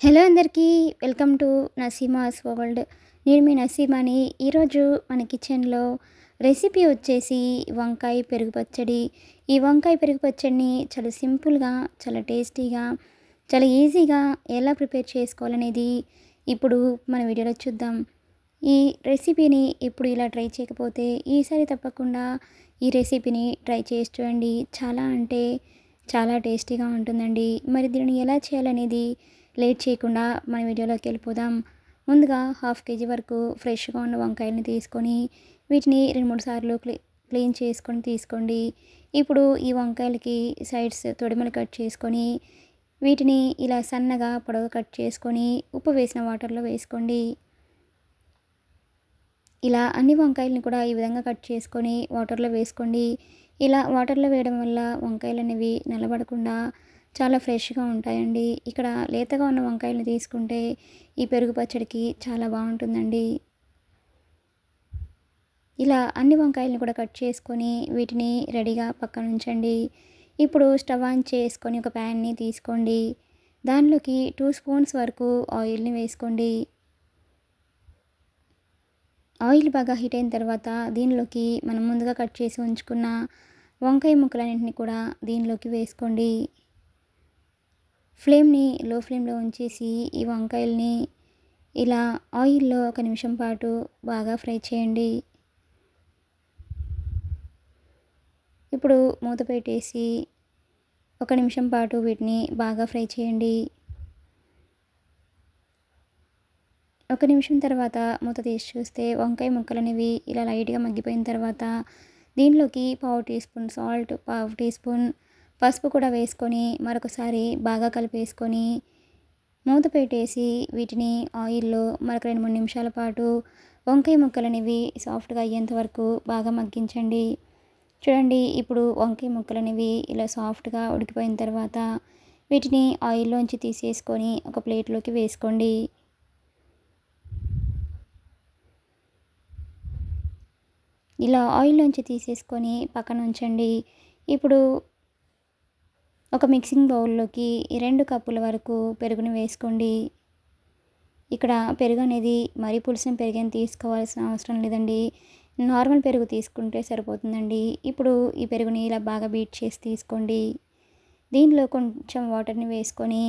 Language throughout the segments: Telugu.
హలో అందరికీ వెల్కమ్ టు నసీమాస్ వరల్డ్. నేను మీ నసీమాని. ఈరోజు మన కిచెన్లో రెసిపీ వచ్చేసి వంకాయ పెరుగు పచ్చడి ఈ వంకాయ పెరుగు పచ్చడిని చాలా సింపుల్గా చాలా టేస్టీగా చాలా ఈజీగా ఎలా ప్రిపేర్ చేసుకోవాలనేది ఇప్పుడు మన వీడియోలో చూద్దాం. ఈ రెసిపీని ఇప్పుడు ఇలా ట్రై చేయకపోతే ఈసారి తప్పకుండా ఈ రెసిపీని ట్రై చేసి చూడండి. చాలా అంటే చాలా టేస్టీగా ఉంటుందండి. మరి దీనిని ఎలా చేయాలనేది లేట్ చేయకుండా మన వీడియోలోకి వెళ్ళిపోదాం. ముందుగా హాఫ్ కేజీ వరకు ఫ్రెష్గా ఉన్న వంకాయలని తీసుకొని వీటిని రెండు మూడు సార్లు క్లీ క్లీన్ చేసుకొని తీసుకోండి. ఇప్పుడు ఈ వంకాయలకి సైడ్స్ తొడిమలు కట్ చేసుకొని వీటిని ఇలా సన్నగా పొడవు కట్ చేసుకొని ఉప్పు వేసిన వాటర్లో వేసుకోండి. ఇలా అన్ని వంకాయలని కూడా ఈ విధంగా కట్ చేసుకొని వాటర్లో వేసుకోండి. ఇలా వాటర్లో వేయడం వల్ల వంకాయలు అనేవి నిలబడకుండా చాలా ఫ్రెష్గా ఉంటాయండి. ఇక్కడ లేతగా ఉన్న వంకాయలను తీసుకుంటే ఈ పెరుగు పచ్చడికి చాలా బాగుంటుందండి. ఇలా అన్ని వంకాయలను కూడా కట్ చేసుకొని వీటిని రెడీగా పక్కన ఉంచండి. ఇప్పుడు స్టవ్ ఆన్ చేసుకొని ఒక ప్యాన్ని తీసుకోండి. దానిలోకి టూ స్పూన్స్ వరకు ఆయిల్ని వేసుకోండి. ఆయిల్ బాగా హీట్ అయిన తర్వాత దీనిలోకి మనం ముందుగా కట్ చేసి ఉంచుకున్న వంకాయ ముక్కలన్నింటినీ కూడా దీనిలోకి వేసుకోండి. ఫ్లేమ్ని లో ఫ్లేమ్లో ఉంచేసి ఈ వంకాయల్ని ఇలా ఆయిల్లో ఒక నిమిషం పాటు బాగా ఫ్రై చేయండి. ఇప్పుడు మూత పెట్టేసి ఒక నిమిషం పాటు వీటిని బాగా ఫ్రై చేయండి. ఒక నిమిషం తర్వాత మూత తీసి చూస్తే వంకాయ ముక్కలు అనేవి ఇలా లైట్గా మగ్గిపోయిన తర్వాత దీనిలోకి పావు టీ స్పూన్ సాల్ట్ పావు టీ స్పూన్ పసుపు కూడా వేసుకొని మరొకసారి బాగా కలిపేసుకొని మూత పెట్టేసి వీటిని ఆయిల్లో మరొక రెండు మూడు నిమిషాల పాటు వంకాయ ముక్కలు అనేవి సాఫ్ట్గా అయ్యేంత వరకు బాగా మగ్గించండి. చూడండి ఇప్పుడు వంకాయ ముక్కలు అనేవి ఇలా సాఫ్ట్గా ఉడికిపోయిన తర్వాత వీటిని ఆయిల్లోంచి తీసేసుకొని ఒక ప్లేట్లోకి వేసుకోండి. ఇలా ఆయిల్లోంచి తీసేసుకొని పక్కన ఉంచండి. ఇప్పుడు ఒక మిక్సింగ్ బౌల్లోకి రెండు కప్పుల వరకు పెరుగుని వేసుకోండి. ఇక్కడ పెరుగు అనేది మరీ పులిసిన పెరుగని తీసుకోవాల్సిన అవసరం లేదండి. నార్మల్ పెరుగు తీసుకుంటే సరిపోతుందండి. ఇప్పుడు ఈ పెరుగుని ఇలా బాగా బీట్ చేసి తీసుకోండి. దీనిలో కొంచెం వాటర్ని వేసుకొని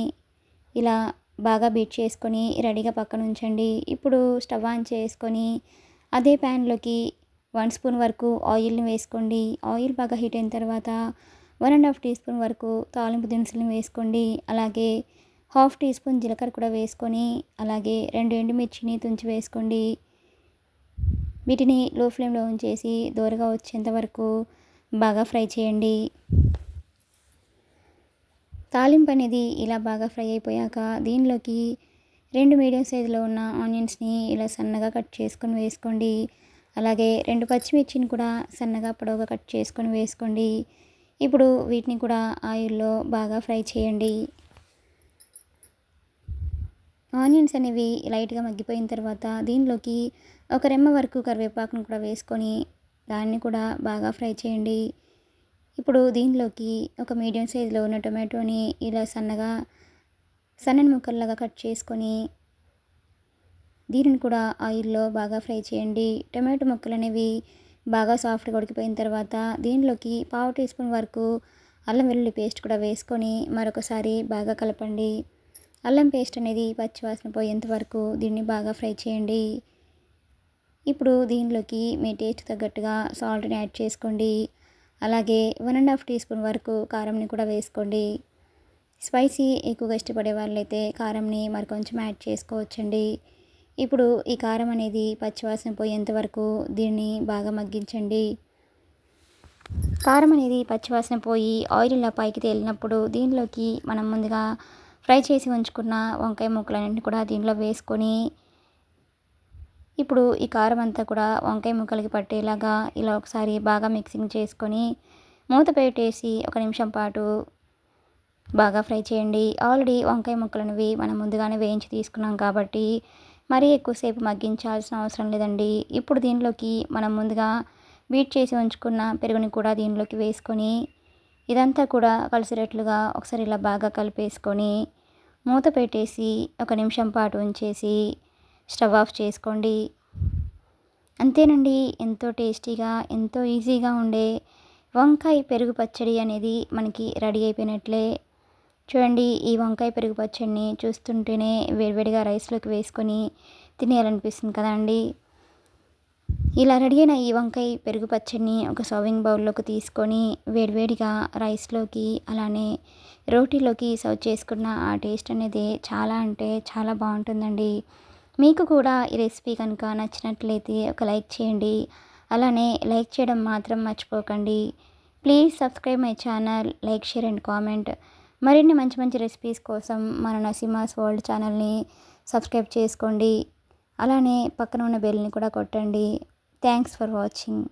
ఇలా బాగా బీట్ చేసుకొని రెడీగా పక్కన ఉంచండి. ఇప్పుడు స్టవ్ ఆన్ చేసుకొని అదే ప్యాన్లోకి వన్ స్పూన్ వరకు ఆయిల్ని వేసుకోండి. ఆయిల్ బాగా హీట్ అయిన తర్వాత one and half teaspoon వరకు తాలింపు దినుసులను వేసుకోండి. అలాగే హాఫ్ టీ స్పూన్ జీలకర్ర కూడా వేసుకొని అలాగే రెండు ఎండుమిర్చిని తుంచి వేసుకోండి. వీటిని లో ఫ్లేమ్లో ఉంచేసి దూరగా వచ్చేంత వరకు బాగా ఫ్రై చేయండి. తాలింపు అనేది ఇలా బాగా ఫ్రై అయిపోయాక దీనిలోకి రెండు మీడియం సైజులో ఉన్న ఆనియన్స్ని ఇలా సన్నగా కట్ చేసుకొని వేసుకోండి. అలాగే రెండు పచ్చిమిర్చిని కూడా సన్నగా పొడవుగా కట్ చేసుకొని వేసుకోండి. ఇప్పుడు వీటిని కూడా ఆయిల్లో బాగా ఫ్రై చేయండి. ఆనియన్స్ అనేవి లైట్గా మగ్గిపోయిన తర్వాత దీనిలోకి ఒక రెమ్మ వరకు కరివేపాకును కూడా వేసుకొని దాన్ని కూడా బాగా ఫ్రై చేయండి. ఇప్పుడు దీనిలోకి ఒక మీడియం సైజులో ఉన్న టొమాటోని ఇలా సన్నగా సన్నని ముక్కల్లాగా కట్ చేసుకొని దీనిని కూడా ఆయిల్లో బాగా ఫ్రై చేయండి. టొమాటో ముక్కలు అనేవి బాగా సాఫ్ట్గా ఉడికిపోయిన తర్వాత దీనిలోకి పావు టీ స్పూన్ వరకు అల్లం వెల్లుల్లి పేస్ట్ కూడా వేసుకొని మరొకసారి బాగా కలపండి. అల్లం పేస్ట్ అనేది పచ్చివాసన పోయేంత వరకు దీన్ని బాగా ఫ్రై చేయండి. ఇప్పుడు దీనిలోకి మీ టేస్ట్ తగ్గట్టుగా సాల్ట్ని యాడ్ చేసుకోండి. అలాగే one and half teaspoon వరకు కారంని కూడా వేసుకోండి. స్పైసీ ఎక్కువగా ఇష్టపడే వాళ్ళైతే కారంని మరి కొంచెం యాడ్ చేసుకోవచ్చండి. ఇప్పుడు ఈ కారం అనేది పచ్చివాసన పోయేంత వరకు దీన్ని బాగా మగ్గించండి. కారం అనేది పచ్చివాసన పోయి ఆయిల్ ఇలా పైకి తేలినప్పుడు దీనిలోకి మనం ముందుగా ఫ్రై చేసి ఉంచుకున్న వంకాయ ముక్కలన్నింటినీ కూడా దీనిలో వేసుకొని ఇప్పుడు ఈ కారం అంతా కూడా వంకాయ ముక్కలకి పట్టేలాగా ఇలా ఒకసారి బాగా మిక్సింగ్ చేసుకొని మూత పెట్టేసి ఒక నిమిషం పాటు బాగా ఫ్రై చేయండి. ఆల్రెడీ వంకాయ ముక్కలనేవి మనం ముందుగానే వేయించి తీసుకున్నాం కాబట్టి మరీ ఎక్కువసేపు మగ్గించాల్సిన అవసరం లేదండి. ఇప్పుడు దీనిలోకి మనం ముందుగా బీట్ చేసి ఉంచుకున్న పెరుగుని కూడా దీనిలోకి వేసుకొని ఇదంతా కూడా కలిసినట్లుగా ఒకసారి ఇలా బాగా కలిపేసుకొని మూత పెట్టేసి ఒక నిమిషం పాటు ఉంచేసి స్టవ్ ఆఫ్ చేసుకోండి. అంతేనండి ఎంతో టేస్టీగా ఎంతో ఈజీగా ఉండే వంకాయ పెరుగు పచ్చడి అనేది మనకి రెడీ అయిపోయినట్లే. చూడండి ఈ వంకాయ పెరుగు పచ్చడిని చూస్తుంటేనే వేడివేడిగా రైస్లోకి వేసుకొని తినేయాలనిపిస్తుంది కదండి. ఇలా రెడీ అయిన ఈ వంకాయ పెరుగు పచ్చడిని ఒక సర్వింగ్ బౌల్లోకి తీసుకొని వేడివేడిగా రైస్లోకి అలానే రోటీలోకి సర్వ్ చేసుకున్న ఆ టేస్ట్ అనేది చాలా అంటే చాలా బాగుంటుందండి. మీకు కూడా ఈ రెసిపీ కనుక నచ్చినట్లయితే ఒక లైక్ చేయండి అలానే లైక్ చేయడం మాత్రం మర్చిపోకండి. Please subscribe my channel like share and comment. మరిన్ని మంచి మంచి రెసిపీస్ కోసం మన నసీమాస్ వరల్డ్ ఛానల్ని సబ్స్క్రైబ్ చేసుకోండి. అలానే పక్కన ఉన్న బెల్ని కూడా కొట్టండి. Thanks for watching